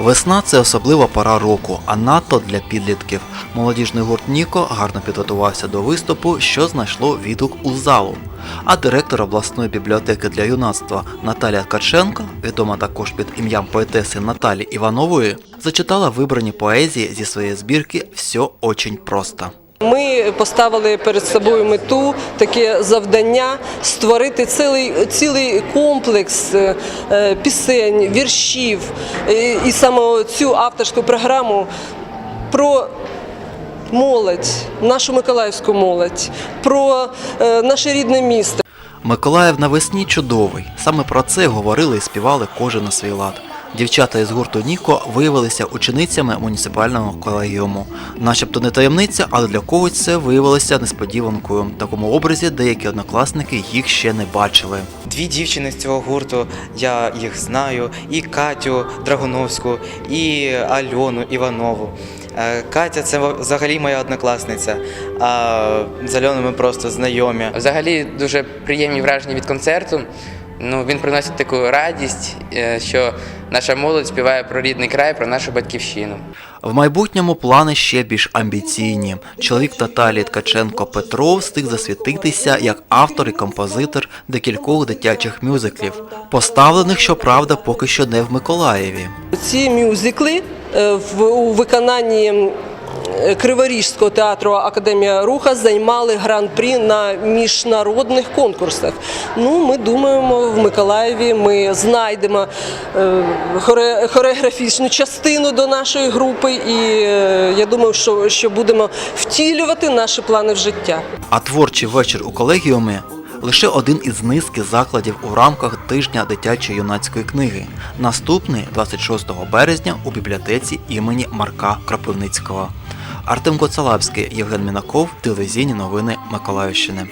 Весна це особлива пора року, а надто для підлітків. Молодіжний гурт Ніко гарно підготувався до виступу, що знайшло відгук у залу. А директор обласної бібліотеки для юнацтва Наталія Каченко, відома також під ім'ям поетеси Наталі Іванової, зачитала вибрані поезії зі своєї збірки «Все очень просто». Ми поставили перед собою мету, таке завдання створити цілий, цілий комплекс е, е, пісень, віршів і саме цю авторську програму про молодь, нашу миколаївську молодь, про е, наше рідне місто. Миколаїв навесні чудовий. Саме про це говорили і співали кожен на свій лад. Дівчата із гурту Ніко виявилися ученицями муніципального колегіуму. Начебто не таємниця, але для когось це виявилося несподіванкою. В такому образі деякі однокласники їх ще не бачили. Дві дівчини з цього гурту, я їх знаю, і Катю Драгуновську, і Альону Іванову. Е, Катя це взагалі моя однокласниця, а з Альоною ми просто знайомі. Взагалі дуже приємні враження від концерту. Ну, він приносить таку радість, е, що наша молодь співає про рідний край, про нашу батьківщину. В майбутньому плани ще більш амбіційні. Чоловік Наталії Ткаченко Петро встиг засвітитися як автор і композитор декількох дитячих мюзиклів, поставлених, щоправда, поки що не в Миколаєві. Ці мюзикли е, в у виконанні Криворіжського театру Академія Руха займали гран-прі на міжнародних конкурсах. Ну, ми думаємо, в Миколаєві ми знайдемо е, хореографічну частину до нашої групи, і е, я думаю, що, що будемо втілювати наші плани в життя. А творчий вечір у колегіумі лише один із низки закладів у рамках тижня дитячої юнацької книги. Наступний 26 березня у бібліотеці імені Марка Кропивницького. Артем Коцалавський, Євген Мінаков, телевізійні новини Миколаївщини.